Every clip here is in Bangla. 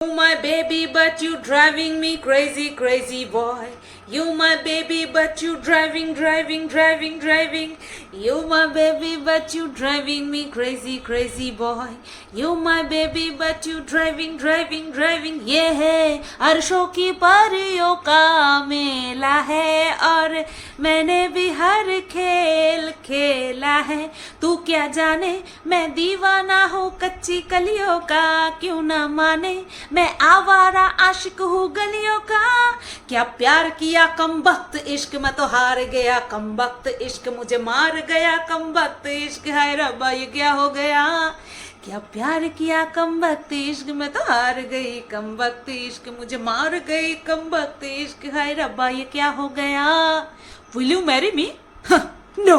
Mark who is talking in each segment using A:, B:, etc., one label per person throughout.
A: My baby, but you driving me crazy, crazy boy. You my baby, but you driving, driving, driving, driving. You my baby, but you driving me crazy, crazy boy. You my baby, but you driving, driving, driving. Yeah, अरशों की परियों का मेला है और मैंने भी हर खेल खेला है तू क्या जाने मैं दीवाना हूँ कच्ची कलियों का क्यों ना माने मैं आवारा आशिक हूँ गलियों का क्या प्यार किया कम वक्त इश्क में तो हार गया कम वक्त इश्क मुझे मार गया कम वक्त इश्क है रब्बा ये क्या हो गया क्या प्यार किया कम वक्त इश्क में तो हार गई कम वक्त इश्क मुझे मार गई कम वक्त इश्क है रब्बा ये क्या हो गया will you marry me no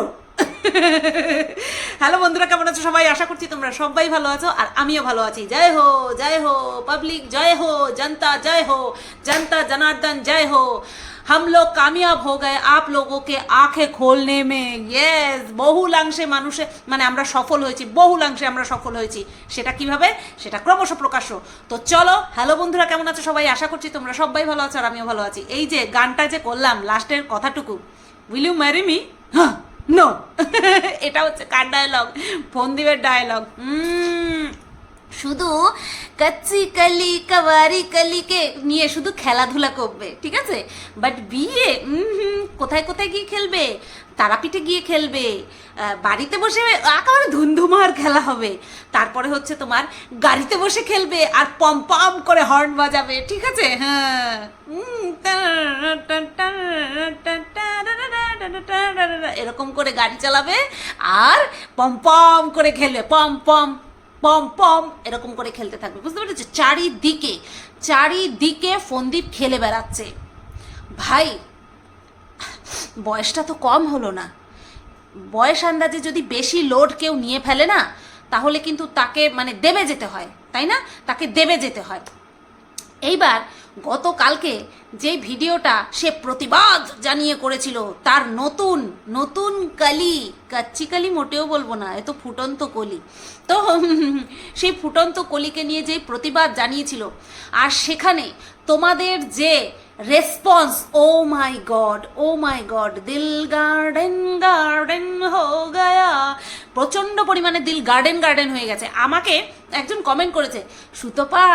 A: hello বন্ধুরা কেমন আছো সবাই আশা করছি তোমরা সবাই ভালো আছো আর আমিও ভালো আছি জয় হো জয় হো পাবলিক জয় हो जनता जय हो जनता जनार्दन जय हो हम लोग कामयाब हो गए आप लोगों के आंखें खोलने में ইয়েস বহুলাংশে মানুষে মানে আমরা সফল হয়েছি বহুলাংশে আমরা সফল হয়েছি সেটা কিভাবে সেটা ক্রমশ প্রকাশ্য তো চলো হ্যালো বন্ধুরা কেমন আছো সবাই আশা করছি তোমরা সবাই ভালো আছো আর আমিও ভালো আছি এই যে গানটা যে করলাম লাস্টের কথাটুকু উইল ইউ ম্যারি মি হ্যাঁ নো এটা হচ্ছে কার ডায়লগ ফন্দীপের ডায়লগ শুধু কাচ্চি কালি কাবারি কালিকে নিয়ে শুধু খেলাধুলা করবে ঠিক আছে বাট বিয়ে কোথায় কোথায় গিয়ে খেলবে তারাপীঠে গিয়ে খেলবে বাড়িতে বসে একেবারে ধুমধুমার খেলা হবে তারপরে হচ্ছে তোমার গাড়িতে বসে খেলবে আর পম পম করে হর্ন বাজাবে ঠিক আছে হ্যাঁ এরকম করে গাড়ি চালাবে আর পম পম করে খেলবে পম পম পম পম এরকম করে খেলতে থাকবে। বুঝতে পেরেছ? চারিদিকে চারিদিকে ফন্দীপ খেলে বেড়াচ্ছে। ভাই, বয়সটা তো কম হলো না। বয়স আন্দাজে যদি বেশি লোড কেউ নিয়ে ফেলে না, তাহলে কিন্তু তাকে মানে দেবে যেতে হয়, তাই না? তাকে দেবে যেতে হয়। এইবার গতকালকে যে ভিডিওটা সে প্রতিবাদ জানিয়ে করেছিল, তার নতুন নতুন কালি কাচ্চি কালি মোটেও বলব না এত ফুটন্ত কলি। তো সেই ফুটন্ত কলিকে নিয়ে যে প্রতিবাদ জানিয়েছিল, আর সেখানে তোমাদের যে response oh my god oh my god দিল গার্ডেন গার্ডেন হো প্রচণ্ড পরিমাণে দিল গার্ডেন গার্ডেন হয়ে গেছে। আমাকে একজন কমেন্ট করেছে, সুতপা,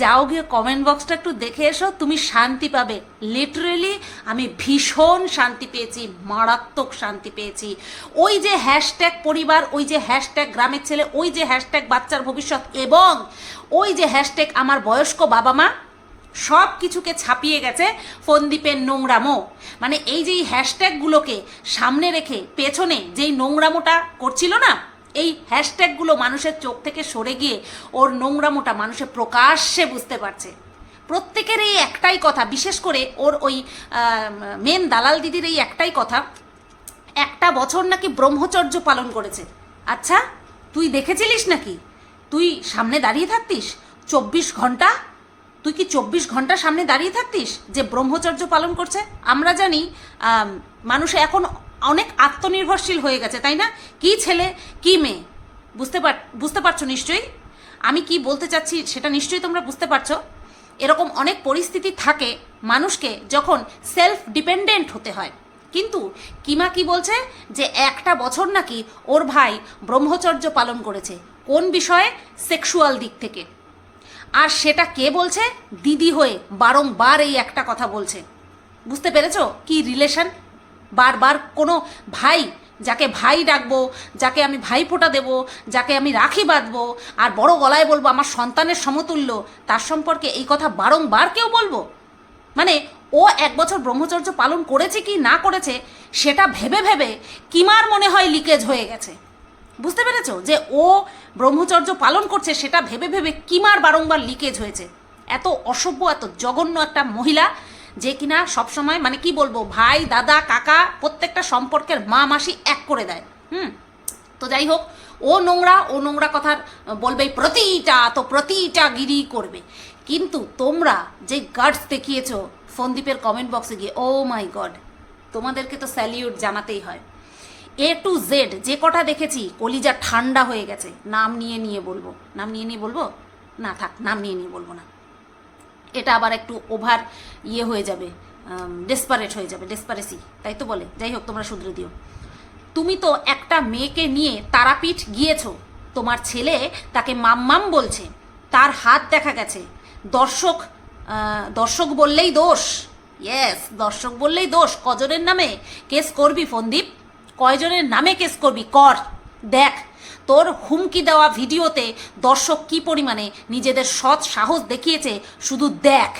A: যাও গিয়ে কমেন্ট বক্সটা একটু দেখে এসো, তুমি শান্তি পাবে। লিটারেলি আমি ভীষণ শান্তি পেয়েছি, মারাত্মক শান্তি পেয়েছি। ওই যে হ্যাশট্যাগ পরিবার, ওই যে হ্যাশট্যাগ গ্রামের ছেলে, ওই যে হ্যাশট্যাগ বাচ্চার ভবিষ্যৎ এবং ওই যে হ্যাশট্যাগ আমার বয়স্ক বাবা মা, সব কিছুকে ছাপিয়ে গেছে ফন্দীপের নোংরামো। মানে এই যে হ্যাশট্যাগুলোকে সামনে রেখে পেছনে যেই নোংরামোটা করছিল না, এই হ্যাশট্যাগুলো মানুষের চোখ থেকে সরে গিয়ে ওর নোংরামোটা মানুষে প্রকাশ্যে বুঝতে পারছে। প্রত্যেকের এই একটাই কথা, বিশেষ করে ওর ওই মেন দালাল দিদির এই একটাই কথা একটা বছর নাকি ব্রহ্মচর্য পালন করেছে। আচ্ছা তুই দেখেছিলিস নাকি? তুই সামনে দাঁড়িয়ে থাকতিস? চব্বিশ ঘণ্টা? তুই কি চব্বিশ ঘণ্টা সামনে দাঁড়িয়ে থাকতিস যে ব্রহ্মচর্য পালন করছে? আমরা জানি মানুষ এখন অনেক আত্মনির্ভরশীল হয়ে গেছে, তাই না? কি ছেলে, কি মেয়ে? বুঝতে পার, বুঝতে পারছ নিশ্চয়ই? আমি কি বলতে চাচ্ছি সেটা নিশ্চয়ই তোমরা বুঝতে পারছ? এরকম অনেক পরিস্থিতি থাকে মানুষকে যখন সেলফ ডিপেন্ডেন্ট হতে হয়। কিন্তু কিমা কি বলছে? যে একটা বছর নাকি ওর ভাই ব্রহ্মচর্য পালন করেছে। কোন বিষয়ে? সেক্সুয়াল দিক থেকে। আর সেটা কে বলছে? দিদি হয়ে বারংবার এই একটা কথা বলছে। বুঝতে পেরেছ কি রিলেশন বারবার কোনো ভাই, যাকে ভাই ডাকবো, যাকে আমি ভাই ফোঁটা দেবো, যাকে আমি রাখি বাঁধবো, আর বড় গলায় বলব আমার সন্তানের সমতুল্য, তার সম্পর্কে এই কথা বারংবার কেউ বলব? মানে ও এক বছর ব্রহ্মচর্য পালন করেছে কি না করেছে, সেটা ভেবে ভেবে কিমার মনে হয় লিকেজ হয়ে গেছে। বুঝতে পেরেছ? যে ও ব্রহ্মচর্য পালন করছে, সেটা ভেবে ভেবে কিমার বারংবার লিকেজ হয়েছে। এত অসভ্য, এত জঘন্য একটা মহিলা যে কিনা সবসময় মানে কি বলব, ভাই, দাদা, কাকা, প্রত্যেকটা সম্পর্কের মা, মাসি এক করে দেয়। হুম? তো যাই হোক, ও নোংরা ও নোংরা কথার বলবেই, প্রতিটা, তো প্রতিটা গিরি করবে। কিন্তু তোমরা যে গার্ডস দেখিয়েছো ফন্দীপের কমেন্ট বক্সে গিয়ে ও মাই গড তোমাদেরকে তো স্যালিউট জানাতেই হয়। এ টু জেড যে কটা দেখেছি, কলিজা ঠান্ডা হয়ে গেছে। নাম নিয়ে নিয়ে বলব। নাম নিয়ে নিয়ে বলব? না থাক, নাম নিয়ে নিয়ে বলব না। এটা আবার একটু ওভার ইয়ে হয়ে যাবে ডেসপারেট হয়ে যাবে ডেসপারেসি তাই তো বলে? যাই হোক, তোমরা শুধরে দিও। তুমি তো একটা মেয়েকে নিয়ে তারাপীঠ গিয়েছো। তোমার ছেলে তাকে মাম্মাম বলছে। তার হাত দেখা গেছে। দর্শক দর্শক বললেই দোষ। ইয়েস দর্শক বললেই দোষ। কজনের নামে কেস করবি ফন্দীপ? কয়জনের নামে কেস করবি? কর। দেখ, তোর হুমকি দেওয়া ভিডিওতে দর্শক কি পরিমাণে নিজেদের সৎ সাহস দেখিয়েছে? শুধু দেখ,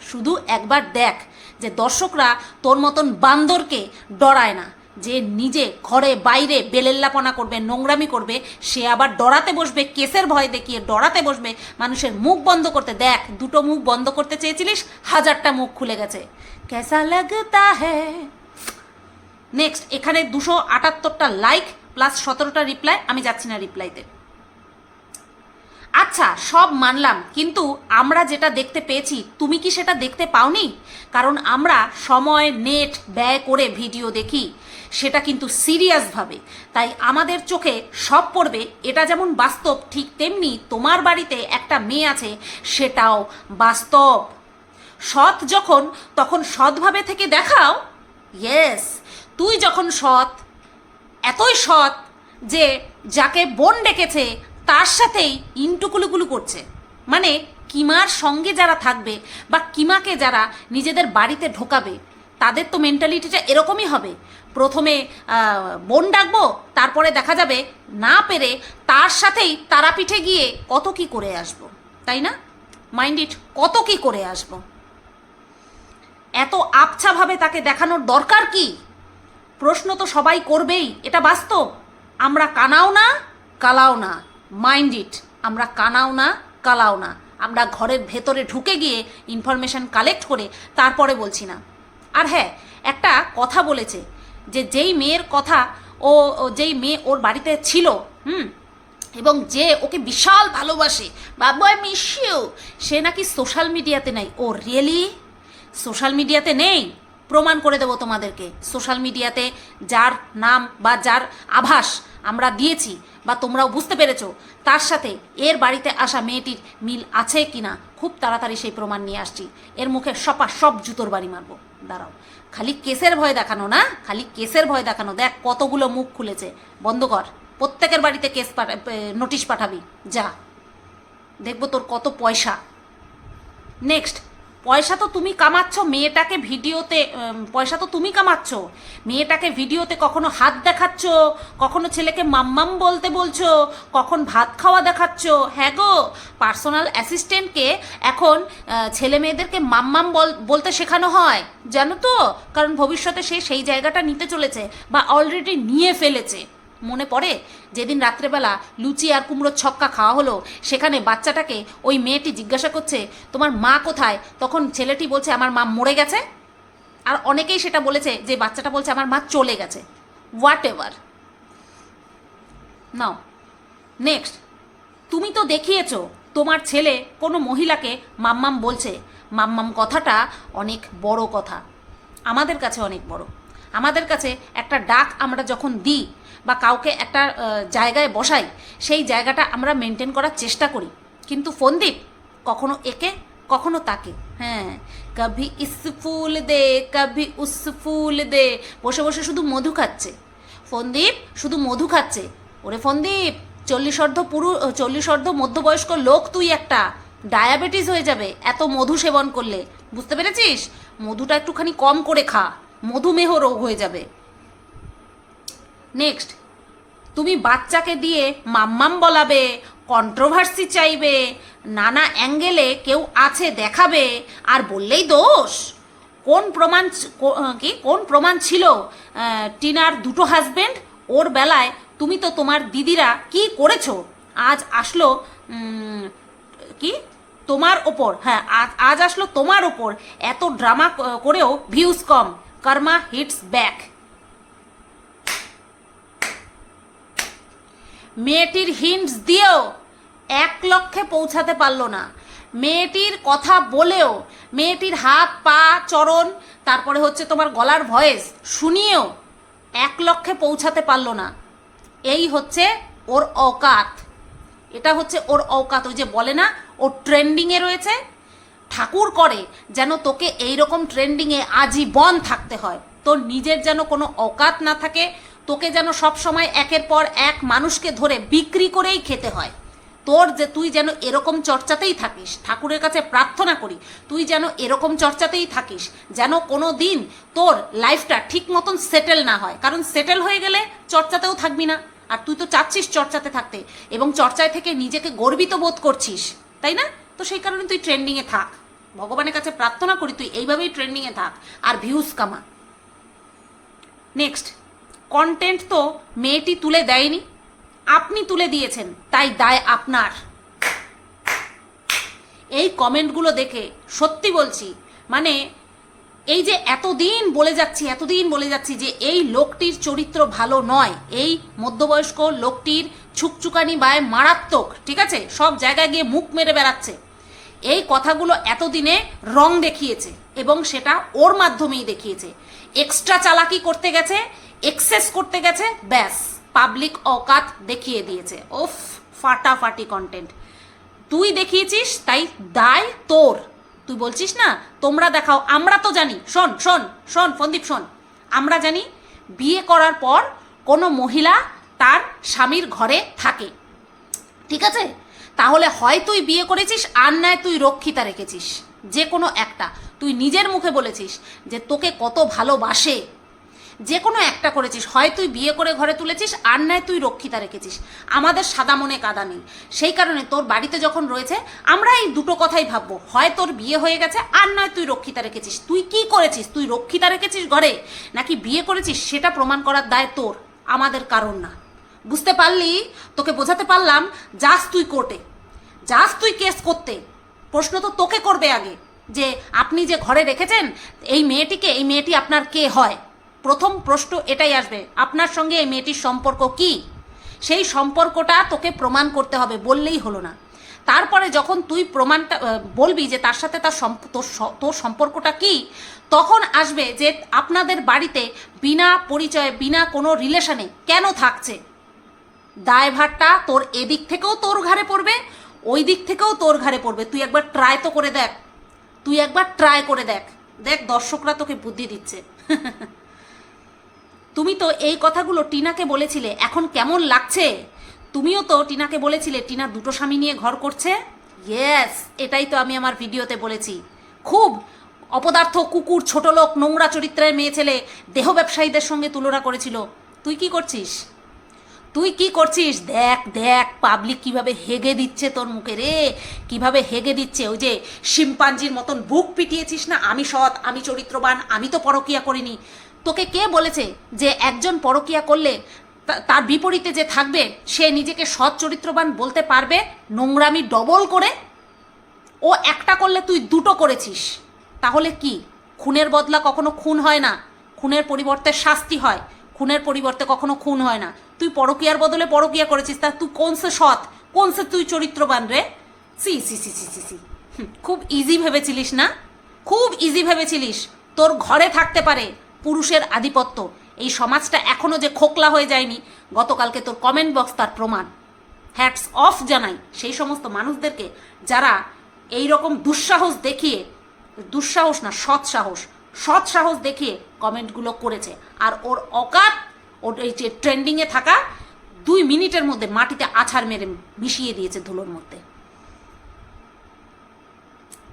A: শুধু একবার দেখ যে দর্শকরা তোর মতন বান্দরকে ডরায় না। যে নিজে ঘরে বাইরে বেলেল্লাপনা করবে, নোংরামি করবে, সে আবার ডরাতে বসবে, কেসের ভয় দেখিয়ে ডরাতে বসবে, মানুষের মুখ বন্ধ করতে, দেখ, দুটো মুখ বন্ধ করতে চেয়েছিলিস, হাজারটা মুখ খুলে গেছে। কেসা লাগতা হ্যাঁ নেক্সট এখানে দুশো আটাত্তরটা লাইক প্লাস সতেরোটা রিপ্লাই আমি যাচ্ছি না রিপ্লাইতে আচ্ছা সব মানলাম, কিন্তু আমরা যেটা দেখতে পেয়েছি, তুমি কি সেটা দেখতে পাওনি? কারণ আমরা সময়, নেট ব্যয় করে ভিডিও দেখি, সেটা কিন্তু সিরিয়াসভাবে তাই আমাদের চোখে সব পড়বে, এটা যেমন বাস্তব, ঠিক তেমনি তোমার বাড়িতে একটা মেয়ে আছে, সেটাও বাস্তব। সৎ যখন, তখন সৎভাবে থেকে দেখাও। ইয়েস তুই যখন সৎ, এতই সৎ যে যাকে বোন ডেকেছে তার সাথেই ইন্টুকুলুকুলু করছে। মানে কিমার সঙ্গে যারা থাকবে বা কিমাকে যারা নিজেদের বাড়িতে ঢোকাবে, তাদের তো মেন্টালিটিটা এরকমই হবে। প্রথমে বোন ডাকবো, তারপরে দেখা যাবে না পেরে তার সাথেই তারাপীঠে গিয়ে কত কি করে আসব, তাই না? মাইন্ড ইট কত কি করে আসব? এত আবছাভাবে তাকে দেখানোর দরকার কি? প্রশ্ন তো সবাই করবেই, এটা বাস্তব। আমরা কানাও না, কালাও না। মাইন্ড ইট আমরা কানাও না, কালাও না। আমরা ঘরের ভেতরে ঢুকে গিয়ে ইনফরমেশন কালেক্ট করে তারপরে বলছি না। আর হ্যাঁ একটা কথা বলেছে যে যেই মেয়ের কথা ও যেই মেয়ে ওর বাড়িতে ছিল, হুম, এবং যে ওকে বিশাল ভালোবাসে বাবু আই মিস সে নাকি সোশ্যাল মিডিয়াতে নাই। ও রিয়েলি সোশ্যাল মিডিয়াতে নেই? প্রমাণ করে দেবো তোমাদেরকে। সোশ্যাল মিডিয়াতে যার নাম বা যার আভাস আমরা দিয়েছি বা তোমরাও বুঝতে পেরেছ, তার সাথে এর বাড়িতে আসা মেয়েটির মিল আছে কি না খুব তাড়াতাড়ি সেই প্রমাণ নিয়ে আসছি। এর মুখে সপা সব জুতোর বাড়ি মারবো। দাঁড়াও। খালি কেসের ভয় দেখানো না? খালি কেসের ভয় দেখানো। দেখ কতগুলো মুখ খুলেছে। বন্ধ কর। প্রত্যেকের বাড়িতে কেস পাঠা নোটিশ পাঠাবি। যা। দেখব তোর কত পয়সা। নেক্সট পয়সা তো তুমি কামাচ্ছ, মেয়েটাকে ভিডিওতে পয়সা তো তুমি কামাচ্ছ। মেয়েটাকে ভিডিওতে কখনো হাত দেখাচ্ছ? কখনো ছেলেকে মাম্মাম বলতে বলছো? কখন ভাত খাওয়া দেখাচ্ছ? হ্যাঁ গো, পার্সোনাল অ্যাসিস্ট্যান্টকে এখন ছেলে মেয়েদেরকে মাম্মাম বল, বলতে শেখানো হয়। জানো তো? কারণ ভবিষ্যতে সে সেই জায়গাটা নিতে চলেছে বা অলরেডি নিয়ে ফেলেছে। মনে পড়ে? যেদিন রাত্রেবেলা লুচি আর কুমড়োর ছক্কা খাওয়া হলো, সেখানে বাচ্চাটাকে ওই মেয়েটি জিজ্ঞাসা করছে, তোমার মা কোথায়? তখন ছেলেটি বলছে, আমার মা মরে গেছে। আর অনেকেই সেটা বলেছে যে বাচ্চাটা বলছে, আমার মা চলে গেছে। হোয়াট এভার নাও নেক্সট তুমি তো দেখিয়েছ, তোমার ছেলে কোনো মহিলাকে মাম্মাম বলছে। মাম্মাম কথাটা অনেক বড় কথা। আমাদের কাছে অনেক বড়। আমাদের কাছে একটা ডাক আমরা যখন দিই বা কাউকে একটা জায়গায় বসাই, সেই জায়গাটা আমরা মেনটেন করার চেষ্টা করি। কিন্তু ফন্দীপ, কখনো একে, কখনো তাকে। হ্যাঁ কভি ইস ফুল দে, কভি উস ফুল দে। বসে বসে শুধু মধু খাচ্ছে। ফন্দীপ, শুধু মধু খাচ্ছে। ওরে ফন্দীপ, চল্লিশ অর্ধ পুরু, চল্লিশ অর্ধ মধ্যবয়স্ক লোক তুই একটা। ডায়াবেটিস হয়ে যাবে, এত মধু সেবন করলে। বুঝতে পেরেছিস? মধুটা একটুখানি কম করে খা। মধুমেহ রোগ হয়ে যাবে। নেক্সট তুমি বাচ্চাকে দিয়ে মাম্মাম বলাবে কন্ট্রোভার্সি চাইবে, নানা অ্যাঙ্গেলে কেউ আছে দেখাবে, আর বললেই দোষ। কোন প্রমাণ কো- কোন প্রমাণ ছিল? টিনার দুটো হাজবেন্ড ওর বেলায় তুমি তো তোমার দিদিরা কি করেছ? আজ আসলো কি? তোমার ওপর হ্যাঁ আজ আসলো তোমার ওপর। এত ড্রামা করেও ভিউজ কম। কর্মা হিটস ব্যাক মেয়েটির হিন্টস দিয়েও এক লক্ষে পৌঁছাতে পারল না। মেয়েটির কথা বলেও, মেয়েটির হাত, পা, চরণ, তারপরে হচ্ছে তোমার গলার ভয়েস শুনিয়েও এক লক্ষে পৌঁছাতে পারল না। এই হচ্ছে ওর অকাত। এটা হচ্ছে ওর অকাত। ওই যে বলে না, ও ট্রেন্ডিংয়ে রয়েছে। ঠাকুর করে যেন তোকে এই রকম ট্রেন্ডিংয়ে আজীবন থাকতে হয়। তোর নিজের যেন কোনো অকাত না থাকে তোকে যেন সব সময় একের পর এক মানুষকে ধরে বিক্রি করেই খেতে হয়। তোর যে তুই যেন এরকম চর্চাতেই থাকিস, ঠাকুরের কাছে প্রার্থনা করি, তুই যেন এরকম চর্চাতেই থাকিস, যেন কোনো দিন তোর লাইফটা ঠিক মতন সেটেল না হয়। কারণ সেটেল হয়ে গেলে চর্চাতেও থাকবি না। আর তুই তো চাচ্ছিস চর্চাতে থাকতে, এবং চর্চায় থেকে নিজেকে গর্বিত বোধ করছিস, তাই না? তো সেই কারণে তুই ট্রেন্ডিংয়ে থাক। ভগবানের কাছে প্রার্থনা করি তুই এইভাবেই ট্রেন্ডিংয়ে থাক। আর ভিউজ কামা। নেক্সট। কন্টেন্ট তো মেয়েটি তুলে দেয়নি, আপনি তুলে দিয়েছেন, তাই দায় আপনার। এই কমেন্টগুলো দেখে সত্যি বলছি মানে এই যে এতদিন বলে যাচ্ছি, এতদিন বলে যাচ্ছি যে এই লোকটির চরিত্র ভালো নয়, এই মধ্যবয়স্ক লোকটির ছুকছুকানি বায় মারাত্মক, ঠিক আছে? সব জায়গায় গিয়ে মুখ মেরে বেড়াচ্ছে। এই কথাগুলো এতদিনে রং দেখিয়েছে এবং সেটা ওর মাধ্যমেই দেখিয়েছে। এক্সট্রা চালাকি করতে গেছে এক্সেস করতে গেছে, ব্যাস পাবলিক অকাত দেখিয়ে দিয়েছে। ওফ, ফাটাফাটি কন্টেন্ট তুই দেখিয়েছিস, তাই দায় তোর। তুই বলছিস না, তোমরা দেখাও, আমরা তো জানি। শোন শোন শোন ফন্দীপ শোন। আমরা জানি, বিয়ে করার পর কোনো মহিলা তার স্বামীর ঘরে থাকে। ঠিক আছে? তাহলে হয় তুই বিয়ে করেছিস, আর নয় তুই রক্ষিতা রেখেছিস। যে কোনো একটা। তুই নিজের মুখে বলেছিস যে তোকে কত ভালোবাসে। যে কোনো একটা করেছিস। হয় তুই বিয়ে করে ঘরে তুলেছিস, আর নয় তুই রক্ষিতা রেখেছিস। আমাদের সাদা মনে কাদা নেই। সেই কারণে তোর বাড়িতে যখন রয়েছে, আমরা এই দুটো কথাই ভাববো। হয় তোর বিয়ে হয়ে গেছে, আর নয় তুই রক্ষিতা রেখেছিস। তুই কি করেছিস? তুই রক্ষিতা রেখেছিস ঘরে? নাকি বিয়ে করেছিস? সেটা প্রমাণ করার দায় তোর। আমাদের কারণ না। বুঝতে পারলি? তোকে বোঝাতে পারলাম, যাস তুই কোর্টে। যাস তুই কেস করতে। প্রশ্ন তো তোকে করবে আগে। যে, আপনি যে ঘরে রেখেছেন, এই মেয়েটিকে, এই মেয়েটি আপনার কে হয়? প্রথম প্রশ্ন এটাই আসবে, আপনার সঙ্গে এই মেয়েটির সম্পর্ক কি? সেই সম্পর্কটা তোকে প্রমাণ করতে হবে, বললেই হলো না। তারপরে যখন তুই প্রমাণটা বলবি যে তার সাথে তার তোর সম্পর্কটা কি, তখন আসবে যে আপনাদের বাড়িতে বিনা পরিচয়ে, বিনা কোনো রিলেশনে কেন থাকছে? দায়ভারটা তোর এদিক থেকেও তোর ঘাড়ে পড়বে, ওই দিক থেকেও তোর ঘাড়ে পড়বে। তুই একবার ট্রাই তো করে দেখ, তুই একবার ট্রাই করে দেখ। দেখ, দর্শকরা তোকে বুদ্ধি দিচ্ছে। তুমি তো এই কথাগুলো টিনাকে বলেছিলে, এখন কেমন লাগছে? তুমিও তো টিনাকে বলেছিলে, টিনা দুটো স্বামী নিয়ে ঘর করছে? ইয়েস এটাই তো আমি আমার ভিডিওতে বলেছি। খুব অপদার্থ, কুকুর, ছোট লোক, নোংরা চরিত্রের মেয়ে ছেলে, দেহ ব্যবসায়ীদের সঙ্গে তুলনা করেছিল। তুই কি করছিস? তুই কি করছিস? দেখ দেখ পাবলিক কীভাবে হেগে দিচ্ছে তোর মুখে রে। কীভাবে হেগে দিচ্ছে? ওই যে শিম্পাঞ্জির মতন বুক পিটিয়েছিস না? আমি সৎ, আমি চরিত্রবান, আমি তো পরকিয়া করিনি। তোকে কে বলেছে যে একজন পরকিয়া করলে তার বিপরীতে যে থাকবে, সে নিজেকে সৎ চরিত্রবান বলতে পারবে? নোংরামি ডবল করে? ও একটা করলে তুই দুটো করেছিস। তাহলে কি? খুনের বদলা কখনো খুন হয় না। খুনের পরিবর্তে শাস্তি হয়। খুনের পরিবর্তে কখনো খুন হয় না। তুই পরকিয়ার বদলে পরকিয়া করেছিস। তা তুই কোন সে সৎ? কোন সে তুই চরিত্রবান রে? সি সি সি সি সি সি। খুব ইজি ভেবেছিলিস না? খুব ইজি ভেবেছিলিস। তোর ঘরে থাকতে পারে। পুরুষের আধিপত্য। এই সমাজটা এখনও যে খোকলা হয়ে যায়নি, গতকালকে তোর কমেন্ট বক্স তার প্রমাণ। হ্যাটস অফ জানাই সেই সমস্ত মানুষদেরকে যারা এই রকম দুঃসাহস দেখিয়ে, দুঃসাহস না, সৎ সাহস সৎ সাহস দেখিয়ে কমেন্টগুলো করেছে। আর ওর অকাত, ওর এই যে ট্রেন্ডিংয়ে থাকা দুই মিনিটের মধ্যে মাটিতে আছাড় মেরে মিশিয়ে দিয়েছে ধুলোর মধ্যে।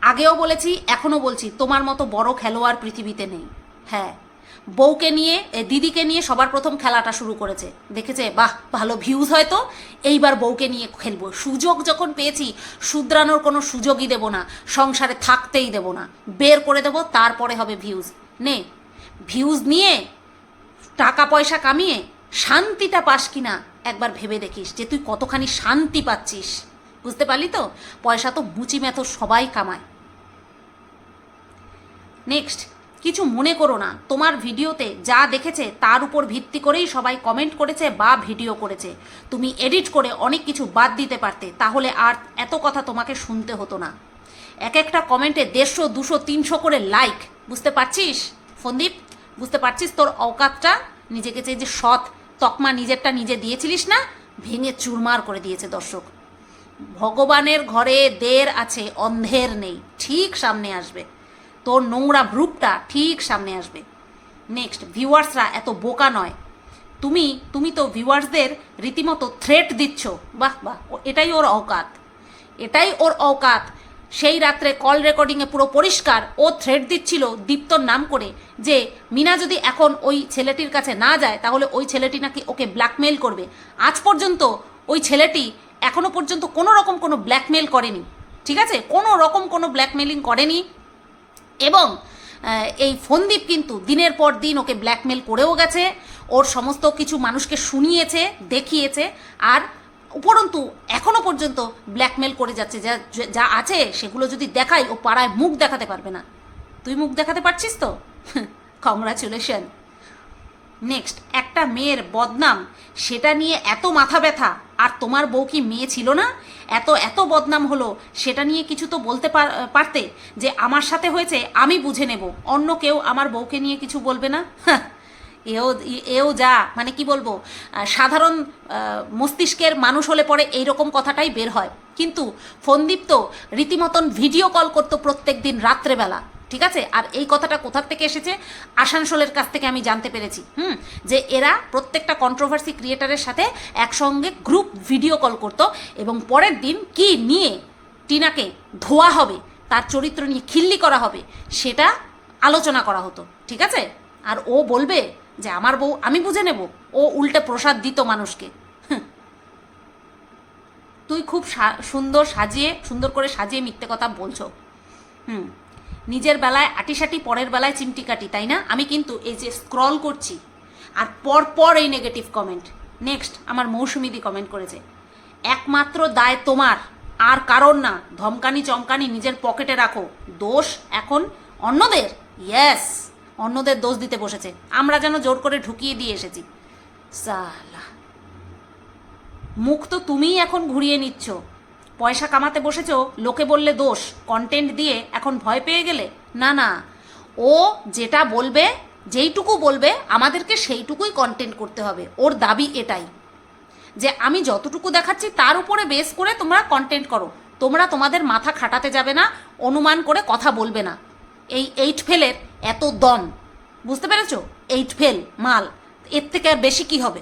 A: আগেও বলেছি, এখনও বলছি, তোমার মতো বড় খেলোয়াড় পৃথিবীতে নেই। হ্যাঁ বউকে নিয়ে দিদিকে নিয়ে সবার প্রথম খেলাটা শুরু করেছে। দেখেছে, বাহ, ভালো ভিউজ হয়তো। এইবার বউকে নিয়ে খেলব। সুযোগ যখন পেয়েছি, শুধরানোর কোনো সুযোগই দেব না। সংসারে থাকতেই দেব না। বের করে দেব, তারপরে হবে ভিউজ নে ভিউজ নিয়ে, টাকা পয়সা কামিয়ে, শান্তিটা পাস কিনা একবার ভেবে দেখিস যে তুই কতখানি শান্তি পাচ্ছিস। বুঝতে পারলি তো? পয়সা তো মুচি মেথো সবাই কামায়। নেক্সট কিছু মনে করো না। তোমার ভিডিওতে যা দেখেছে তার উপর ভিত্তি করেই সবাই কমেন্ট করেছে বা ভিডিও করেছে। তুমি এডিট করে অনেক কিছু বাদ দিতে পারতে, তাহলে আর এত কথা তোমাকে শুনতে হতো না। এক একটা কমেন্টে দেড়শো, দুশো, তিনশো করে লাইক বুঝতে পারছিস? ফন্দীপ, বুঝতে পারছিস তোর অকাতটা? নিজেকে যে যে সৎ তকমা নিজেরটা নিজে দিয়েছিলিস না? ভেঙে চুরমার করে দিয়েছে দর্শক। ভগবানের ঘরে দের আছে, অন্ধের নেই, ঠিক সামনে আসবে। তোর নোংরা রূপটা ঠিক সামনে আসবে। নেক্সট ভিউয়ার্সরা এত বোকা নয়। তুমি তুমি তো ভিউয়ার্সদের রীতিমতো থ্রেট দিচ্ছ। বাহ বাহ এটাই ওর অকাত এটাই ওর অকাত সেই রাত্রে কল রেকর্ডিংয়ে পুরো পরিষ্কার ও থ্রেট দিচ্ছিল দীপ্তর নাম করে যে, মিনা যদি এখন ওই ছেলেটির কাছে না যায়, তাহলে ওই ছেলেটি নাকি ওকে ব্ল্যাকমেল করবে। আজ পর্যন্ত ওই ছেলেটি এখনও পর্যন্ত কোনো রকম কোনো ব্ল্যাকমেল করেনি। ঠিক আছে? কোনো রকম কোনো ব্ল্যাকমেলিং করেনি। এবং এই ফন্দীপ কিন্তু দিনের পর দিন ওকে ব্ল্যাকমেল করেও গেছে, ওর সমস্ত কিছু মানুষকে শুনিয়েছে, দেখিয়েছে, আর উপরন্তু এখনও পর্যন্ত ব্ল্যাকমেল করে যাচ্ছে, যা যা আছে সেগুলো যদি দেখাই ও পাড়ায় মুখ দেখাতে পারবে না। তুই মুখ দেখাতে পারছিস তো? কংগ্রাচুলেশন নেক্সট একটা মেয়ের বদনাম, সেটা নিয়ে এত মাথা ব্যথা আর তোমার বউ কি মেয়ে ছিল না? এত এত বদনাম হলো, সেটা নিয়ে কিছু তো বলতে পার- পারতে যে আমার সাথে হয়েছে, আমি বুঝে নেব। অন্য কেউ আমার বউকে নিয়ে কিছু বলবে না? এও এও যা মানে কি বলব? সাধারণ মস্তিষ্কের মানুষ হলে পরে এইরকম কথাটাই বের হয়। কিন্তু ফন্দীপ তো রীতিমতন ভিডিও কল করতো প্রত্যেক দিন রাত্রেবেলা। ঠিক আছে? আর এই কথাটা কোথার থেকে এসেছে? আসানসোলের কাছ থেকে আমি জানতে পেরেছি, হুম? যে এরা প্রত্যেকটা কন্ট্রোভার্সি ক্রিয়েটারের সাথে একসঙ্গে গ্রুপ ভিডিও কল করত এবং পরের দিন কি নিয়ে টিনাকে ধোয়া হবে, তার চরিত্র নিয়ে খিল্লি করা হবে, সেটা আলোচনা করা হতো, ঠিক আছে? আর ও বলবে যে, আমার বউ, আমি বুঝে নেব, ও উল্টে প্রসাদ দিত মানুষকে। তুই খুব সুন্দর সাজিয়ে, সুন্দর করে সাজিয়ে মিথ্যে কথা বলছো, হুম। নিজের বেলায় আটিসাটি পরের বেলায় চিমটি কাটি তাই না? আমি কিন্তু এই যে স্ক্রল করছি, আর পর পর এই নেগেটিভ কমেন্ট নেক্সট আমার মৌসুমিদি কমেন্ট করেছে। একমাত্র দায় তোমার, আর কারণ না। ধমকানি, চমকানি নিজের পকেটে রাখো। দোষ এখন অন্যদের? ইয়েস অন্যদের দোষ দিতে বসেছে। আমরা যেন জোর করে ঢুকিয়ে দিয়ে এসেছি। সালা। মুখ তো তুমিই এখন ঘুরিয়ে নিচ্ছ। পয়সা কামাতে বসেছো, লোকে বললে দোষ কন্টেন্ট দিয়ে এখন ভয় পেয়ে গেলে? না না। ও যেটা বলবে, যেইটুকু বলবে, আমাদেরকে সেইটুকুই কন্টেন্ট করতে হবে। ওর দাবি এটাই। যে আমি যতটুকু দেখাচ্ছি, তার উপরে বেস করে তোমরা কন্টেন্ট করো। তোমরা তোমাদের মাথা খাটাতে যাবে না, অনুমান করে কথা বলবে না। এই এইট ফেলের এত দম। বুঝতে পেরেছ? এইট ফেল মাল। এর থেকে আর বেশি কি হবে?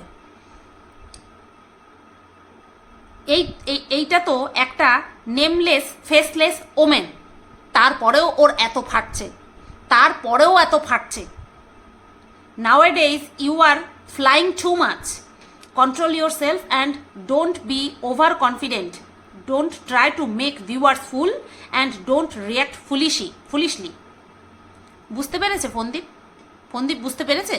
A: এই, এই- এইটা তো একটা নেমলেস ফেসলেস ওমেন তারপরেও ওর এত ফাটছে। তারপরেও এত ফাটছে। Nowadays you are flying too much control yourself and don't be over confident don't try to make viewers fool and don't react foolish foolishly বুঝতে পেরেছে, ফন্দীপ? ফন্দীপ, বুঝতে পেরেছে?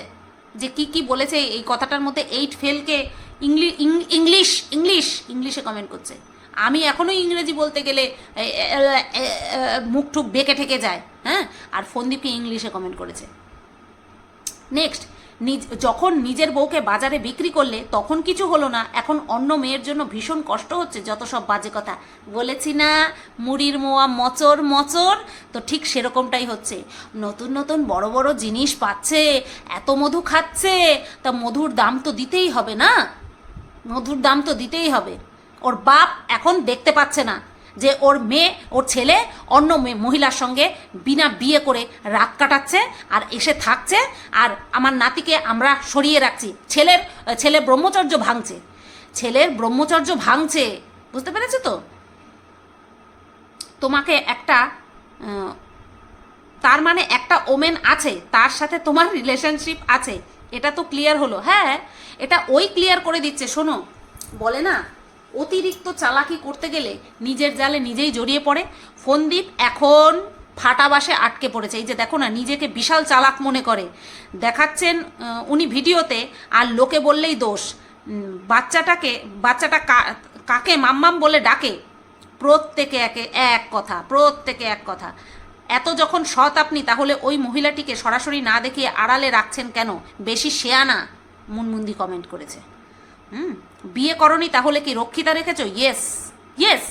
A: যে কি কি বলেছে এই কথাটার মধ্যে এইট ফেলকে ইংলিশ ইংলিশ ইংলিশ, ইংলিশে কমেন্ট করছে। আমি এখনও ইংরেজি বলতে গেলে মুখ টুক বেঁকে ঠেকে যায় হ্যাঁ? আর ফন্দীপকে ইংলিশে কমেন্ট করেছে। নেক্সট নিজ, যখন নিজের বউকে বাজারে বিক্রি করলে, তখন কিছু হলো না। এখন অন্য মেয়ের জন্য ভীষণ কষ্ট হচ্ছে, যত সব বাজে কথা। বলেছি না, মুড়ির মোয়া, মচর মচর, তো ঠিক সেরকমটাই হচ্ছে। নতুন নতুন বড় বড় জিনিস পাচ্ছে, এত মধু খাচ্ছে, তা মধুর দাম তো দিতেই হবে না? মধুর দাম তো দিতেই হবে। ওর বাপ এখন দেখতে পাচ্ছে না যে ওর মেয়ে, ওর ছেলে অন্য মেয়ে মহিলার সঙ্গে বিনা বিয়ে করে রাত কাটাচ্ছে আর এসে থাকছে আর আমার নাতিকে আমরা সরিয়ে রাখছি। ছেলের, ছেলে ব্রহ্মচর্য ভাঙছে। ছেলের ব্রহ্মচর্য ভাঙছে। বুঝতে পেরেছ তো? তোমাকে একটা তার মানে একটা ওমেন আছে, তার সাথে তোমার রিলেশনশিপ আছে। এটা তো ক্লিয়ার হলো। হ্যাঁ এটা ওই ক্লিয়ার করে দিচ্ছে, শোনো। বলে না, অতিরিক্ত চালাকি করতে গেলে নিজের জালে নিজেই জড়িয়ে পড়ে। ফন্দীপ এখন ফাটা বাসে আটকে পড়েছে। এই যে দেখো না, নিজেকে বিশাল চালাক মনে করে। দেখাচ্ছেন উনি ভিডিওতে, আর লোকে বললেই দোষ। বাচ্চাটাকে, বাচ্চাটা কাকে মাম্মাম বলে ডাকে? প্রত্যেকে একে, এক কথা, প্রত্যেকে এক কথা। এত যখন সৎ আপনি, তাহলে ওই মহিলাটিকে সরাসরি না দেখিয়ে আড়ালে রাখছেন কেন? বেশি শেয়ানা মুনমুন্দি কমেন্ট করেছে। হুম? বিয়ে করনি তাহলে কি রক্ষিতা রেখেছো? ইয়েস ইয়েস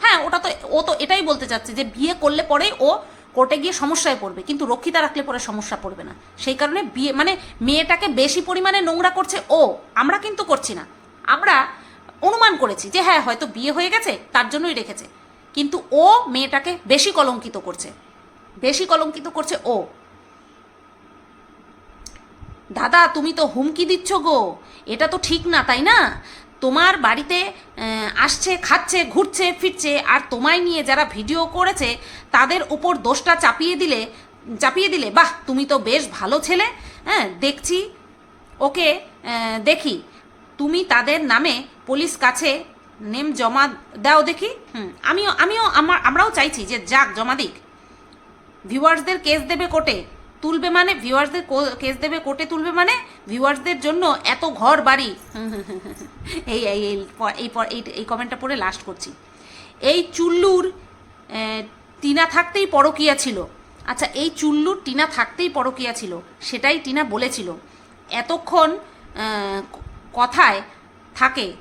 A: হ্যাঁ ওটা তো, ও তো এটাই বলতে চাচ্ছে যে বিয়ে করলে পরেই ও কোর্টে গিয়ে সমস্যায় পড়বে, কিন্তু রক্ষিতা রাখলে পরে সমস্যা পড়বে না। সেই কারণে বিয়ে মানে মেয়েটাকে বেশি পরিমাণে নোংরা করছে ও, আমরা কিন্তু করছি না। আমরা অনুমান করেছি যে হ্যাঁ হয়তো বিয়ে হয়ে গেছে, তার জন্যই রেখেছে। কিন্তু ও মেয়েটাকে বেশি কলঙ্কিত করছে। বেশি কলঙ্কিত করছে ও। দাদা, তুমি তো হুমকি দিচ্ছ গো। এটা তো ঠিক না, তাই না? তোমার বাড়িতে আসছে, খাচ্ছে, ঘুরছে, ফিরছে, আর তোমায় নিয়ে যারা ভিডিও করেছে, তাদের উপর দোষটা চাপিয়ে দিলে চাপিয়ে দিলে। বাহ, তুমি তো বেশ ভালো ছেলে। হ্যাঁ দেখছি, ওকে দেখি। তুমি তাদের নামে পুলিশ কাছে নেম জমা দাও দেখি। হুম, আমিও আমিও, আমার, আমরাও চাইছি যে যাক, জমা দিক। ভিউয়ার্সদের কেস দেবে কোর্টে তুলবে মানে? ভিউয়ার্সদের কেস দেবে কোর্টে তুলবে মানে? ভিউয়ার্সদের জন্য এত ঘর বাড়ি। এই এই এই এই কমেন্টটা পড়ে লাস্ট করছি। এই চুল্লুর টিনা থাকতেই পরকিয়া ছিল। আচ্ছা এই চুল্লুর টিনা থাকতেই পরকিয়া ছিল, সেটাই টিনা বলেছিল। এতক্ষণ কথায় থাকে।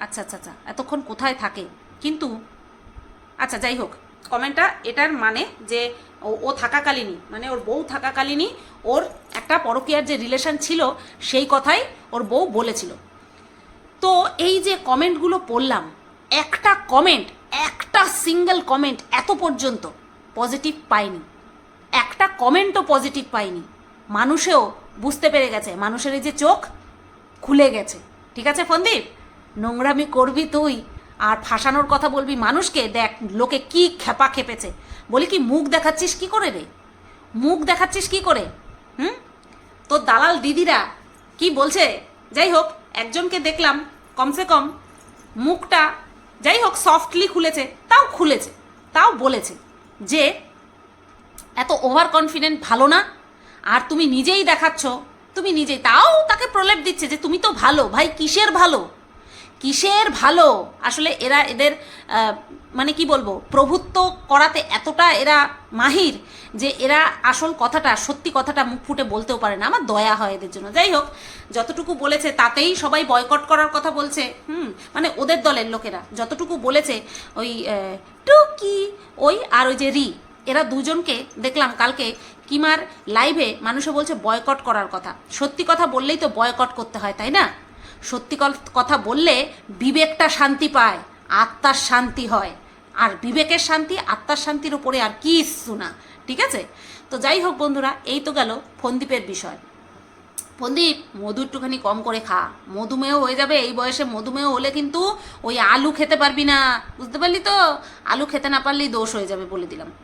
A: আচ্ছা আচ্ছা আচ্ছা এতক্ষণ কোথায় থাকে? কিন্তু আচ্ছা যাই হোক। কমেন্টটা এটার মানে যে ও থাকাকালীনই মানে ওর বউ থাকাকালীনই ওর একটা পরকীয়ার যে রিলেশন ছিল সেই কথাই ওর বউ বলেছিল। তো এই যে কমেন্টগুলো পড়লাম, একটা কমেন্ট, একটা সিঙ্গেল কমেন্ট এত পর্যন্ত পজিটিভ পাইনি একটা কমেন্টও পজিটিভ পাইনি মানুষেও বুঝতে পেরে গেছে, মানুষের এই যে চোখ খুলে গেছে। ঠিক আছে ফন্দীপ নোংরামি করবি তুই। আর ফাঁসানোর কথা বলবি মানুষকে, দেখ, লোকে কি খেপা খেপেছে। বলি কি, মুখ দেখাচ্ছিস কি করে রে? মুখ দেখাচ্ছিস কি করে? হুম? তোর দালাল দিদিরা কি বলছে? যাই হোক, একজনকে দেখলাম, কমসে কম মুখটা যাই হোক সফটলি খুলেছে, তাও খুলেছে, তাও বলেছে যে, এত ওভার কনফিডেন্ট ভালো না, আর তুমি নিজেই দেখাচ্ছ, তুমি নিজেই তাও তাকে প্রলেপ দিচ্ছে যে, তুমি তো ভালো, ভাই, কিসের ভালো? কিসের ভালো? আসলে এরা এদের মানে কি বলব, প্রভুত্ব করাতে এতটা এরা মাহির যে এরা আসল কথাটা, সত্যি কথাটা মুখ ফুটে বলতেও পারে না। আমার দয়া হয় এদের জন্য। যাই হোক, যতটুকু বলেছে তাতেই সবাই বয়কট করার কথা বলছে। হুম মানে ওদের দলের লোকেরা যতটুকু বলেছে, ওই টুকি, ওই আর ওই যে রি, এরা দুজনকে দেখলাম কালকে কিমার লাইভে মানুষে বলছে বয়কট করার কথা। সত্যি কথা বললেই তো বয়কট করতে হয়, তাই না? সত্যি কথা বললে বিবেকটা শান্তি পায়, আত্মার শান্তি হয়। আর বিবেকের শান্তি, আত্মার শান্তির উপরে আর কিচ্ছু না, ঠিক আছে? তো যাই হোক বন্ধুরা, এই তো গেল ফন্দীপের বিষয়। ফন্দীপ, মধু একটুখানি কম করে খা। মধুমেহ হয়ে যাবে, এই বয়সে মধুমেহ হলে কিন্তু ওই আলু খেতে পারবি না। বুঝতে পারলি তো? আলু খেতে না পারলেই দোষ হয়ে যাবে বলে দিলাম।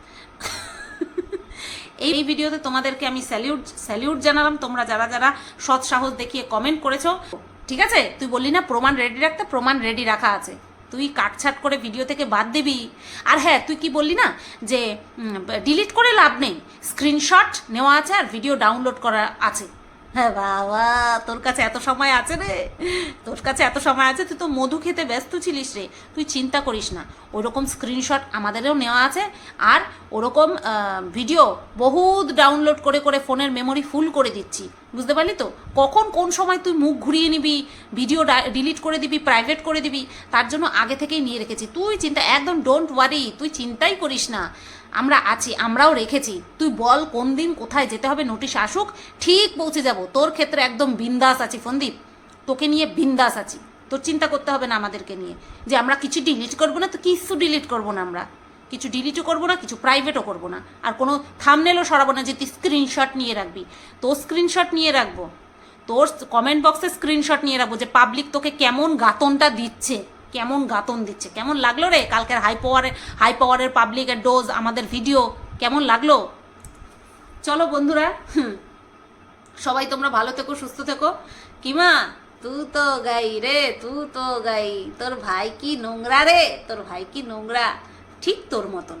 A: এই ভিডিওতে তোমাদেরকে আমি স্যালিউট স্যালিউট জানালাম। তোমরা যারা যারা সৎ সাহস দেখিয়ে কমেন্ট করেছ। ঠিক আছে? তুই বললি না প্রমাণ রেডি রাখতে, প্রমাণ রেডি রাখা আছে। তুই কাটছাট করে ভিডিও থেকে বাদ দিবি। আর হ্যাঁ তুই কি বললি না যে ডিলিট করে লাভ নেই। স্ক্রিনশট নেওয়া আছে আর ভিডিও ডাউনলোড করা আছে। হ্যাঁ বাবা, তোর কাছে এত সময় আছে রে। তোর কাছে এত সময় আছে, তুই তো মধু খেতে ব্যস্ত ছিলিস রে। তুই চিন্তা করিস না। ওরকম স্ক্রিনশট আমাদেরও নেওয়া আছে আর ওরকম ভিডিও বহুত ডাউনলোড করে করে ফোনের মেমোরি ফুল করে দিচ্ছি। বুঝতে পারলি তো? কখন কোন সময় তুই মুখ ঘুরিয়ে নিবি ভিডিও ডিলিট করে দিবি প্রাইভেট করে দিবি, তার জন্য আগে থেকেই নিয়ে রেখেছি। তুই চিন্তা, একদম ডোন্ট ওয়ারি তুই চিন্তাই করিস না। আমরা আছি, আমরাও রেখেছি। তুই বল কোন দিন কোথায় যেতে হবে নোটিশ আসুক, ঠিক পৌঁছে যাব। তোর ক্ষেত্রে একদম বিন্দাস আছি ফন্দীপ। তোকে নিয়ে বিন্দাস আছি। তোর চিন্তা করতে হবে না আমাদেরকে নিয়ে। যে আমরা কিছু ডিলিট করব না, তো কিছু ডিলিট করব না আমরা। কিছু ডিলিটও করব না, কিছু প্রাইভেটও করব না। আর কোনো থামনেলও সরাবো না যে তুই স্ক্রিনশট নিয়ে রাখবি। তোর স্ক্রিনশট নিয়ে রাখব। তোর কমেন্ট বক্সে স্ক্রিনশট নিয়ে রাখব যে পাবলিক তোকে কেমন গাতনটা দিচ্ছে। কেমন গাতন দিচ্ছে? কেমন লাগল রে কালকের হাই পাওয়ারের হাই পাওয়ারের পাবলিকের ডোজ আমাদের ভিডিও কেমন লাগল? চলো বন্ধুরা সবাই তোমরা ভালো থেকো, সুস্থ থেকো। কিমা, তু তো গাই রে, তু তো গাই। তোর ভাই কি নোংরা রে? তোর ভাই কি নোংরা? ঠিক তোর মতন।